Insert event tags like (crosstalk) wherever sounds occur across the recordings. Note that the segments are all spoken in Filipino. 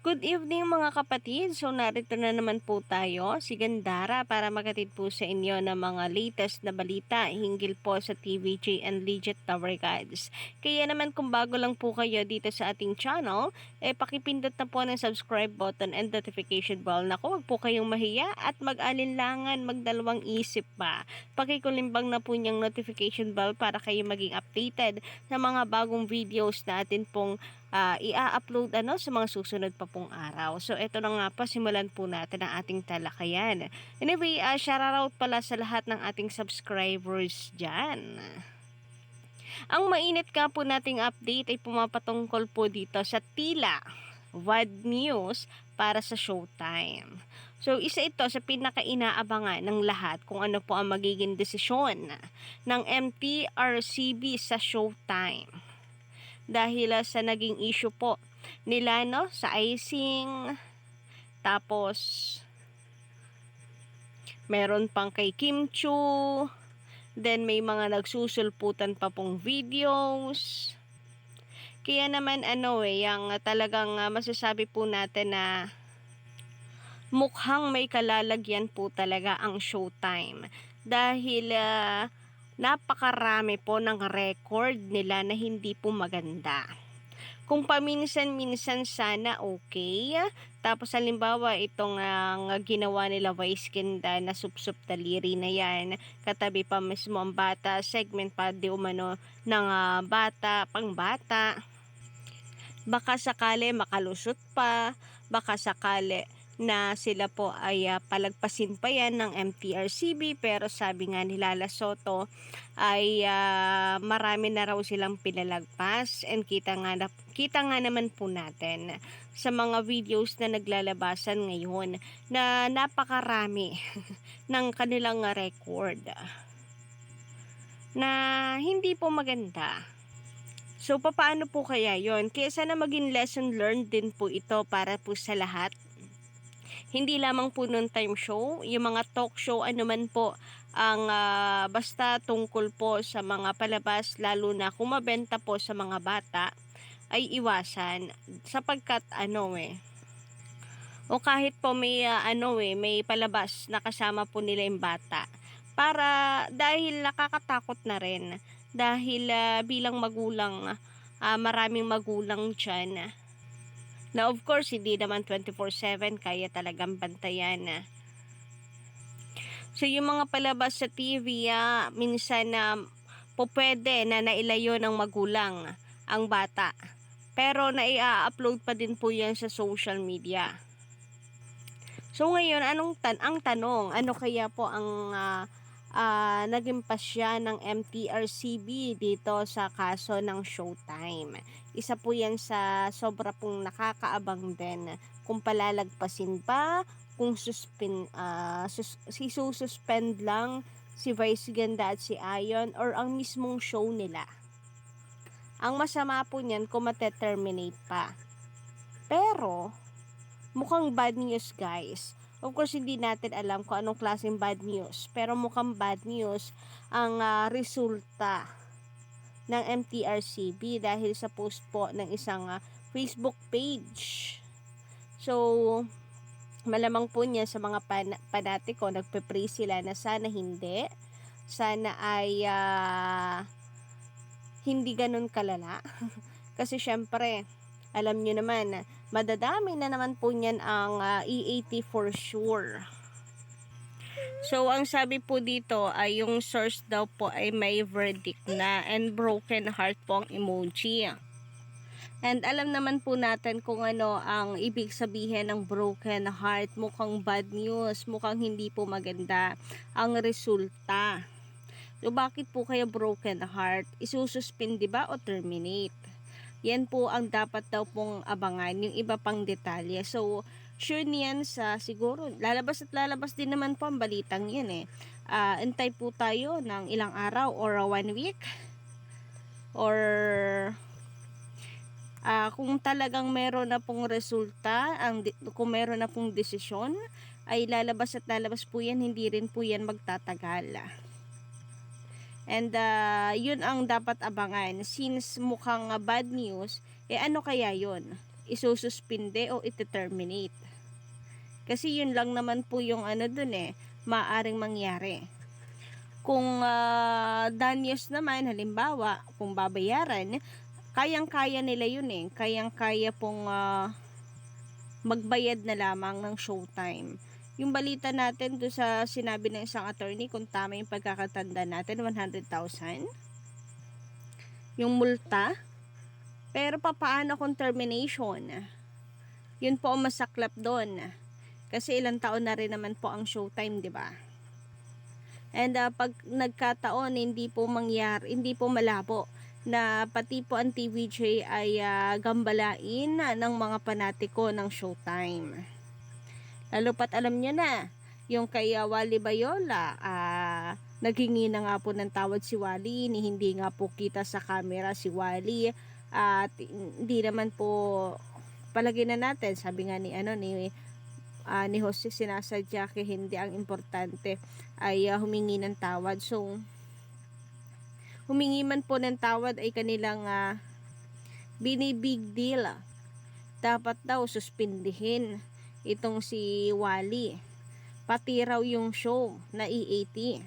Good evening mga kapatid. So narito na naman po tayo, si Gandara para magatid po sa inyo ng mga latest na balita hinggil po sa TVJ and Legit Tower Guides. Kaya naman kung bago lang po kayo dito sa ating channel, eh pakipindot na po ng subscribe button and notification bell na huwag po kayong mahiya at mag-alinlangan, magdalawang isip pa. Pakikulimbang na po niyang notification bell para kayo maging updated sa mga bagong videos na atin pong ah, i-upload ano sa mga susunod pa pong araw. So ito na nga po, simulan po natin ang ating talakayan. Anyway, uh, shoutout pala sa lahat ng ating subscribers dyan. Ang mainit ka po nating update ay pumapatungkol po dito sa tila WAD News para sa Showtime. So, isa ito sa pinaka-inaabangan ng lahat kung ano po ang magiging desisyon ng MTRCB sa Showtime dahil uh, sa naging issue po nila no sa icing. Tapos meron pang kay Kim Chu. Then may mga nagsusulputan pa pong videos. Kaya naman ano eh yung talagang uh, masasabi po natin na mukhang may kalalagyan po talaga ang showtime. Dahil uh, napakarami po ng record nila na hindi po maganda. Kung paminsan-minsan sana okay. Tapos halimbawa itong uh, ginawa nila Vice Ganda na supsup taliri na yan. Katabi pa mismo ang bata. Segment pa di umano ng uh, bata, pang bata. Baka sakali makalusot pa. Baka sakali na sila po ay uh, palagpasin pa yan ng MTRCB pero sabi nga ni Lala Soto ay uh, marami na raw silang pinalagpas and kita nga, na, kita nga naman po natin sa mga videos na naglalabasan ngayon na napakarami (laughs) ng kanilang record na hindi po maganda. So, paano po kaya yon? Kaya sana maging lesson learned din po ito para po sa lahat hindi lamang po noon time show, yung mga talk show, ano man po ang uh, basta tungkol po sa mga palabas, lalo na kung mabenta po sa mga bata, ay iwasan. Sapagkat ano eh, o kahit po may uh, ano eh, may palabas na kasama po nila yung bata para dahil nakakatakot na rin dahil uh, bilang magulang uh, maraming magulang dyan na of course, hindi naman 24-7 kaya talagang bantayan na. So, yung mga palabas sa TV, ah, minsan na uh, po pwede na nailayo ng magulang ang bata. Pero naia-upload pa din po yan sa social media. So ngayon, anong tan ang tanong, ano kaya po ang uh, uh, naging pasya ng MTRCB dito sa kaso ng Showtime. Isa po yan sa sobra pong nakakaabang din kung palalagpasin pa, kung suspend, uh, sus suspend lang si Vice Ganda at si Ayon or ang mismong show nila. Ang masama po niyan kung mateterminate pa. Pero, mukhang bad news guys Of course, hindi natin alam kung anong klaseng bad news. Pero mukhang bad news ang uh, resulta ng MTRCB dahil sa post po ng isang uh, Facebook page. So, malamang po niya sa mga pan panatiko, nagpe-pray sila na sana hindi. Sana ay uh, hindi ganun kalala. (laughs) Kasi syempre, alam nyo naman, madadami na naman po niyan ang uh, E80 for sure. So, ang sabi po dito ay yung source daw po ay may verdict na and broken heart po ang emoji. And alam naman po natin kung ano ang ibig sabihin ng broken heart. Mukhang bad news, mukhang hindi po maganda ang resulta. So, bakit po kaya broken heart? Isususpend, ba, o terminate? Yan po ang dapat daw pong abangan, yung iba pang detalye. So, sure niyan sa siguro, lalabas at lalabas din naman po ang balitang yan eh. Uh, antay po tayo ng ilang araw or one week. Or uh, kung talagang meron na pong resulta, ang, kung meron na pong desisyon, ay lalabas at lalabas po yan, hindi rin po yan magtatagal. And uh, yun ang dapat abangan. Since mukhang uh, bad news, eh ano kaya yun? isususpinde o ite-terminate. Kasi yun lang naman po yung ano dun eh, maaring mangyari. Kung uh, danyos naman, halimbawa, kung babayaran, kayang-kaya nila yun eh. Kayang-kaya pong uh, magbayad na lamang ng showtime. Yung balita natin do sa sinabi ng isang attorney, kung tama yung pagkakatanda natin, 100,000. Yung multa. Pero papaano kung termination? Yun po ang masaklap doon kasi ilang taon na rin naman po ang showtime, di ba? And uh, pag nagkataon, hindi po mangyari, hindi po malabo na pati po ang TVJ ay uh, gambalain ng mga panatiko ng showtime. Lalo pat alam nyo na, yung kay uh, Wally Bayola, uh, naghingi na nga po ng tawad si Wally, ni hindi nga po kita sa camera si Wally, at hindi naman po palagi na natin, sabi nga ni ano ni uh, ni Jose sinasadya kay hindi ang importante ay uh, humingi ng tawad. So, humingi man po ng tawad ay kanilang uh, binibig deal. Dapat daw suspindihin itong si Wally. Pati raw yung show na E80.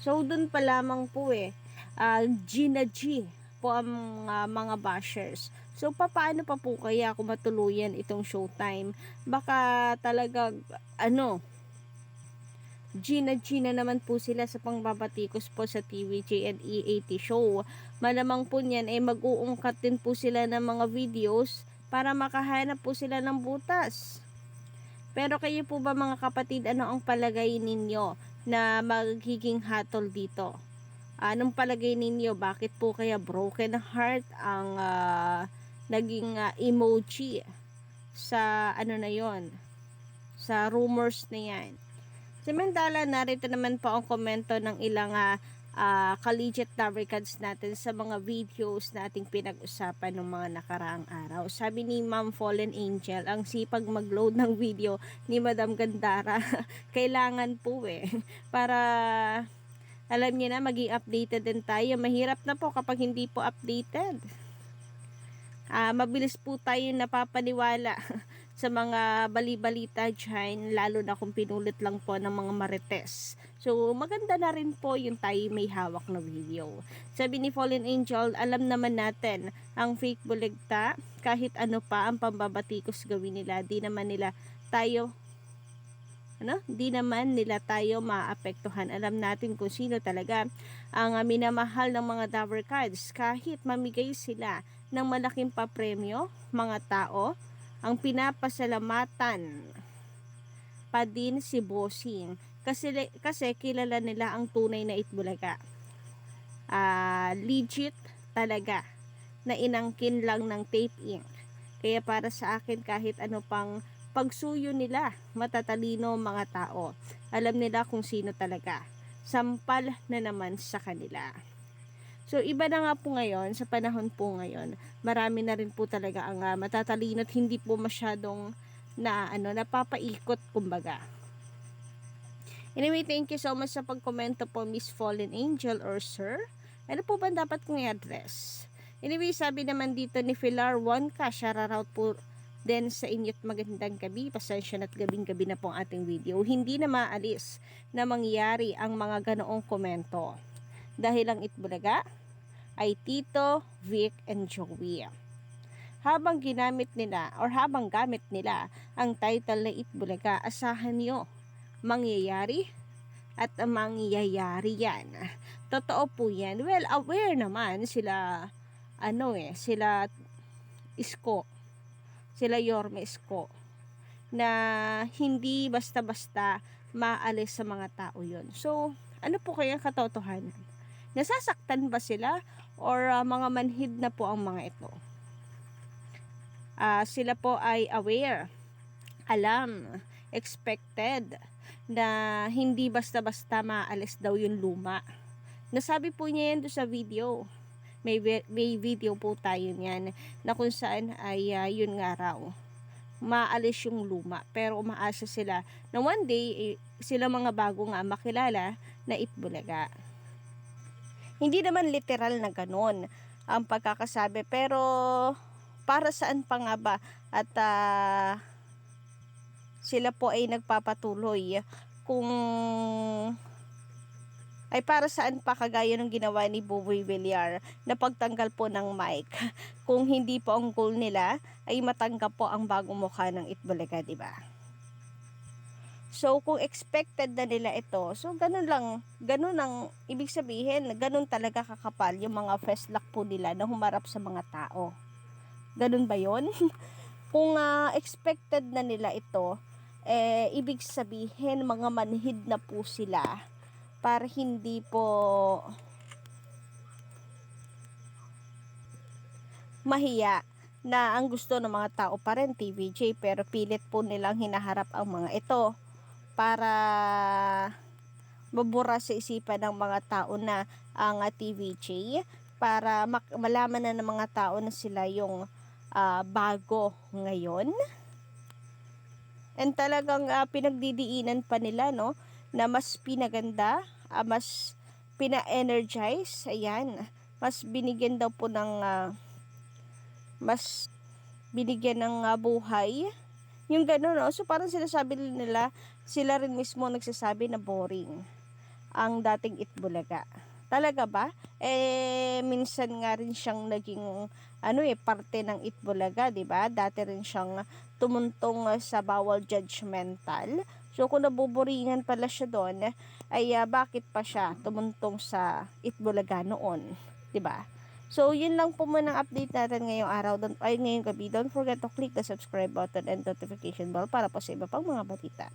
So, dun pa lamang po eh, uh, Gina G po ang uh, mga bashers. So, paano pa po kaya kung matuluyan itong showtime? Baka talaga, ano, Gina-Gina naman po sila sa pangbabatikos po sa TVJ and E80 show. Malamang po niyan ay eh, mag-uungkat din po sila ng mga videos para makahanap po sila ng butas. Pero kayo po ba mga kapatid, ano ang palagay ninyo na magiging hatol dito? Anong palagay ninyo? Bakit po kaya broken heart ang uh, naging uh, emoji sa ano na yon sa rumors na yan. Samantala, narito naman po ang komento ng ilang uh, uh, collegiate lubricants natin sa mga videos na ating pinag-usapan ng mga nakaraang araw. Sabi ni Ma'am Fallen Angel, ang sipag mag-load ng video ni Madam Gandara, (laughs) kailangan po eh, (laughs) para alam niyo na, maging updated din tayo. Mahirap na po kapag hindi po updated uh, mabilis po tayo napapaniwala (laughs) sa mga balibalita dyan, lalo na kung pinulit lang po ng mga marites. So, maganda na rin po yung tayo may hawak na video. Sabi ni Fallen Angel, alam naman natin, ang fake buligta, kahit ano pa ang pambabatikos gawin nila, di naman nila tayo ano, di naman nila tayo maapektuhan. Alam natin kung sino talaga ang minamahal ng mga Dower Cards kahit mamigay sila ng malaking papremyo, mga tao, ang pinapasalamatan pa din si Bossing kasi, kasi kilala nila ang tunay na Itbulaga. Uh, legit talaga na inangkin lang ng tape ink. Kaya para sa akin kahit ano pang pagsuyo nila, matatalino mga tao. Alam nila kung sino talaga. Sampal na naman sa kanila. So, iba na nga po ngayon, sa panahon po ngayon, marami na rin po talaga ang uh, matatalino at hindi po masyadong na, ano, napapaikot, kumbaga. Anyway, thank you so much sa pagkomento po, Miss Fallen Angel or Sir. Ano po ba dapat kong i-address? Anyway, sabi naman dito ni Filar 1 ka, shoutout po Then sa inyo't magandang gabi, pasensya na't gabing-gabi na po ang ating video. Hindi na maalis na mangyari ang mga ganoong komento. Dahil ang Itbulaga ay Tito, Vic, and Joey. Habang ginamit nila or habang gamit nila ang title na Itbulaga, asahan nyo mangyayari at mangyayari yan. Totoo po yan. Well, aware naman sila ano eh, sila isko sila Yorme Isko na hindi basta-basta maalis sa mga tao yon. So, ano po kaya katotohanan? Nasasaktan ba sila or uh, mga manhid na po ang mga ito? Uh, sila po ay aware, alam, expected na hindi basta-basta maalis daw yung luma. Nasabi po niya yan sa video may, may video po tayo niyan na kung saan ay uh, yun nga raw maalis yung luma pero umaasa sila na one day eh, sila mga bago nga makilala na Itbulaga hindi naman literal na ganon ang pagkakasabi pero para saan pa nga ba at ah, sila po ay nagpapatuloy kung ay para saan pa kagaya ng ginawa ni Boboy Villar na pagtanggal po ng mic (laughs) kung hindi po ang goal nila ay matanggap po ang bagong mukha ng Itbulaga, di ba? So, kung expected na nila ito, so ganun lang, ganun ang ibig sabihin, ganun talaga kakapal yung mga first lock po nila na humarap sa mga tao. Ganun ba yon? (laughs) kung ah, expected na nila ito, eh, ibig sabihin, mga manhid na po sila para hindi po mahiya na ang gusto ng mga tao pa rin TVJ pero pilit po nilang hinaharap ang mga ito para mabura sa isipan ng mga tao na ang ah, TVJ para malaman na ng mga tao na sila yung ah, bago ngayon and talagang ah, pinagdidiinan pa nila no na mas pinaganda, ah, mas pina-energize, ayan, mas binigyan daw po ng, ah, mas binigyan ng ah, buhay, yung gano'n, no? So, parang sinasabi nila, sila rin mismo nagsasabi na boring ang dating Itbulaga. Talaga ba? Eh, minsan nga rin siyang naging, ano eh, parte ng Itbulaga, di ba? Dati rin siyang tumuntong ah, sa bawal judgmental. So, kung nabuburingan pala siya doon, ay ah, bakit pa siya tumuntong sa Itbulaga noon? 'di ba? So, yun lang po muna ang update natin ngayong araw. Don't, ay, ngayong gabi. Don't forget to click the subscribe button and notification bell para po sa iba pang mga balita.